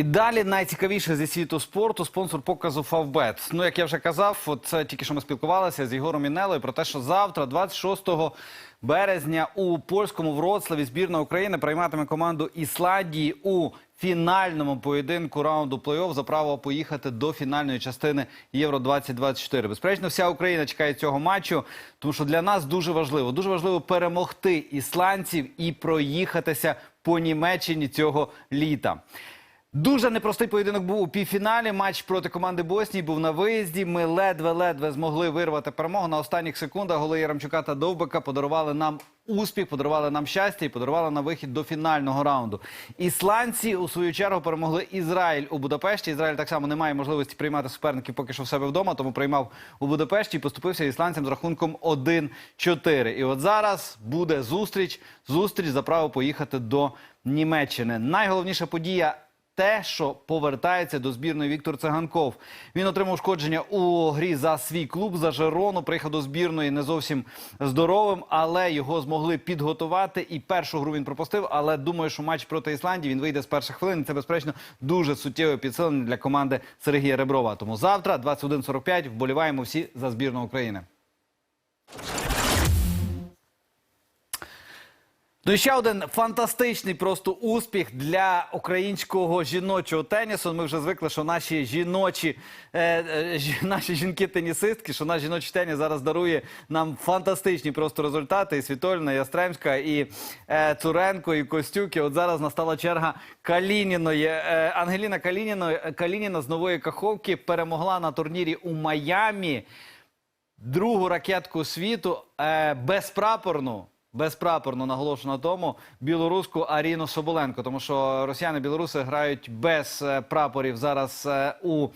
І далі найцікавіше зі світу спорту спонсор показу Фавбет. Ну як я вже казав, от це тільки що ми спілкувалися з Єгором Мінелою про те, що завтра, 26 березня, у польському Вроцлаві збірна України прийматиме команду Ісландії у фінальному поєдинку раунду плей-офф за право поїхати до фінальної частини Євро 2024 Безперечно, вся Україна чекає цього матчу, тому що для нас дуже важливо. Дуже важливо перемогти ісландців і проїхатися по Німеччині цього літа. Дуже непростий поєдинок був у півфіналі. Матч проти команди Боснії був на виїзді. Ми ледве-ледве змогли вирвати перемогу. На останніх секундах голи Яремчука та Довбика подарували нам успіх, подарували нам щастя і подарували нам вихід до фінального раунду. Ісландці у свою чергу перемогли Ізраїль у Будапешті. Ізраїль так само не має можливості приймати суперників поки що в себе вдома, тому приймав у Будапешті і поступився ісландцям з рахунком 1-4. І от зараз буде зустріч. Зустріч за право поїхати до Німеччини. Найголовніша подія те, що повертається до збірної Віктор Циганков. Він отримав ушкодження у грі за свій клуб за Жерону. Приїхав до збірної не зовсім здоровим, але його змогли підготувати. І першу гру він пропустив. Але думаю, що матч проти Ісландії він вийде з перших хвилин. Це безперечно дуже суттєве підсилення для команди Сергія Реброва. Тому завтра, 21.45, вболіваємо всі за збірну України. Ну і ще один фантастичний просто успіх для українського жіночого тенісу. Ми вже звикли, що наші жіночі, е, е, наші жінки-тенісистки, що наш жіночий теніс зараз дарує нам фантастичні просто результати. І Світольна, Ястремська, і е, Цуренко, і Костюк. І от зараз настала черга Калініної. Е, Ангеліна Калініна, Калініна з нової Каховки перемогла на турнірі у Майамі другу ракетку світу е, безпрапорну. Безпрапорно наголошено на тому білоруську Аріну Соболенко, тому що росіяни білоруси грають без е, прапорів зараз е, у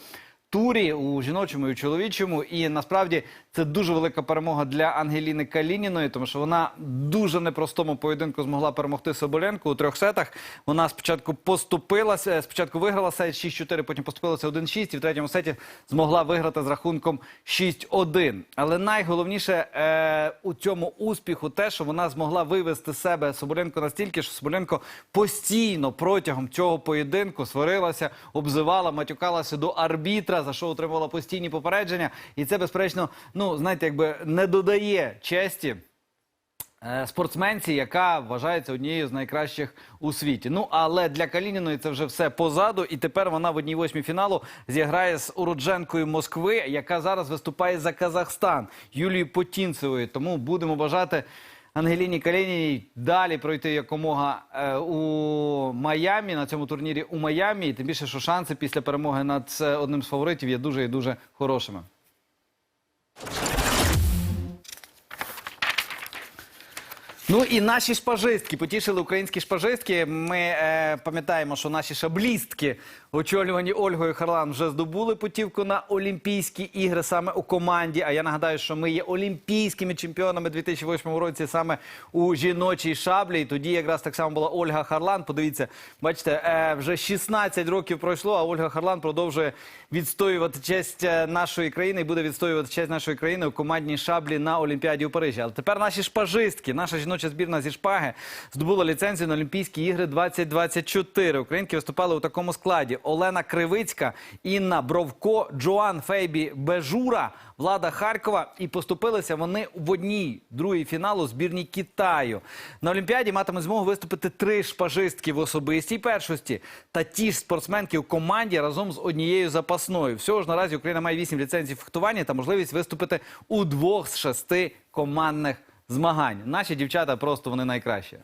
турі у жіночому і у чоловічому. І насправді це дуже велика перемога для Ангеліни Калініної, тому що вона дуже непростому поєдинку змогла перемогти Соболенко у трьох сетах. Вона спочатку поступилася, спочатку виграла сет 6-4, потім поступилася 1-6 і в третьому сеті змогла виграти з рахунком 6-1. Але найголовніше е, у цьому успіху те, що вона змогла вивести себе Соболенко настільки, що Соболенко постійно протягом цього поєдинку сварилася, обзивала, матюкалася до арбітра, за що отримувала постійні попередження. І це, безперечно, ну знаєте, якби не додає честі. е, Спортсменці, яка вважається однією з найкращих у світі. Ну але для Калініної це вже все позаду. І тепер вона в одній восьмій фіналу зіграє з уродженкою Москви, яка зараз виступає за Казахстан Юлією Потінцевою. Тому будемо бажати Ангеліні Калініній далі пройти якомога е, у Майамі на цьому турнірі у Майамі. І тим більше, що шанси після перемоги над е, одним з фаворитів є дуже і дуже хорошими. Ну і наші шпажистки потішили українські шпажистки. Ми е, пам'ятаємо, що наші шаблістки, очолювані Ольгою Харлан, вже здобули путівку на Олімпійські ігри саме у команді. А я нагадаю, що ми є олімпійськими чемпіонами 2008 році саме у жіночій шаблі. І тоді якраз так само була Ольга Харлан. Подивіться, бачите, е, вже 16 років пройшло, а Ольга Харлан продовжує відстоювати честь е, нашої країни і буде відстоювати честь нашої країни у командній шаблі на Олімпіаді у Парижі. Але тепер наші шпажистки, наша жіноча збірна зі шпаги здобула ліцензію на Олімпійські ігри 2024. Українки виступали у такому складі: Олена Кривицька, Інна Бровко, Джоан Фейбі Бежура, Влада Харкова. І поступилися вони в одній другій фіналу збірні Китаю. На Олімпіаді матимуть змогу виступити три шпажистки в особистій першості та ті ж спортсменки у команді разом з однією запасною. Всього ж наразі Україна має вісім ліцензій фехтування та можливість виступити у двох з шести командних змагань. Наші дівчата просто вони найкращі.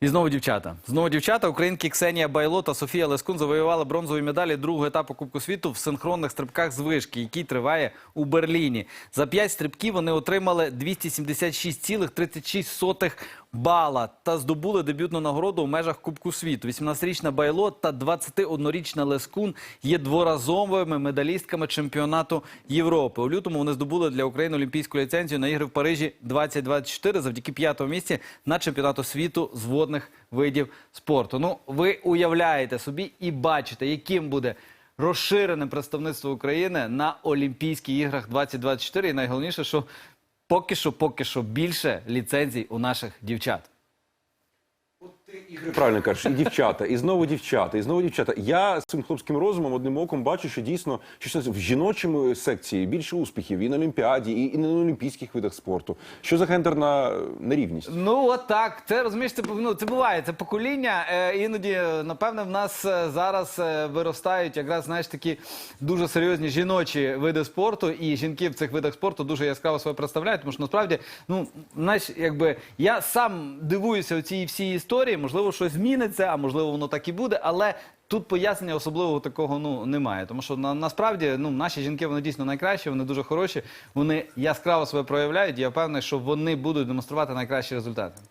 І знову дівчата. Знову дівчата. Українки Ксенія Байло та Софія Лескун завоювали бронзові медалі другого етапу Кубку світу в синхронних стрибках з вишки, який триває у Берліні. За п'ять стрибків вони отримали 276,36 бала та здобули дебютну нагороду у межах Кубку світу. 18-річна Байло та 21-річна Лескун є дворазовими медалістками чемпіонату Європи. У лютому вони здобули для України олімпійську ліцензію на ігри в Парижі 2024 завдяки п'ятому місці на чемпіонату світу з водних видів спорту. Ну, ви уявляєте собі і бачите, яким буде розширене представництво України на Олімпійських іграх 2024. І найголовніше, що поки що, поки що більше ліцензій у наших дівчат. Правильно кажеш, і дівчата, і знову дівчата, і знову дівчата. Я своїм хлопським розумом одним оком бачу, що дійсно що в жіночому секції більше успіхів і на Олімпіаді, і, і на олімпійських видах спорту. Що за гендерна нерівність? Ну от так. Це розумієш, це ну, це буває. Це покоління. Е, іноді, е, напевне, в нас е, зараз е, виростають якраз знаєш такі дуже серйозні жіночі види спорту, і жінки в цих видах спорту дуже яскраво себе представляють. Тому що насправді, ну знаєш, якби я сам дивуюся у цій всій історії. Можливо, щось зміниться, а можливо, воно так і буде, але. Тут пояснення особливого такого ну немає, тому що на, насправді ну наші жінки вони дійсно найкращі, вони дуже хороші, вони яскраво себе проявляють. і Я впевнений, що вони будуть демонструвати найкращі результати.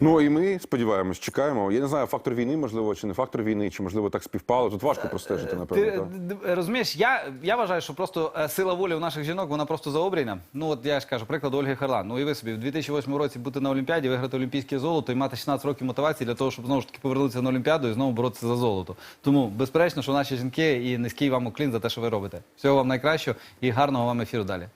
Ну і ми сподіваємось, чекаємо. Я не знаю, фактор війни, можливо, чи не фактор війни, чи можливо так співпало. Тут важко простежити, напевно. Ти так. розумієш, я, я вважаю, що просто е, сила волі у наших жінок вона просто заобрійна. Ну от я ж кажу, приклад Ольги Харлан. Ну і ви собі в 2008 році бути на Олімпіаді, виграти олімпійське золото і мати 16 років мотивації для того, щоб знову ж таки повернутися на Олімпіаду і знову боротися за золото. Тому безперечно, що наші жінки і низький вам уклін за те, що ви робите. Всього вам найкращого і гарного вам ефіру далі.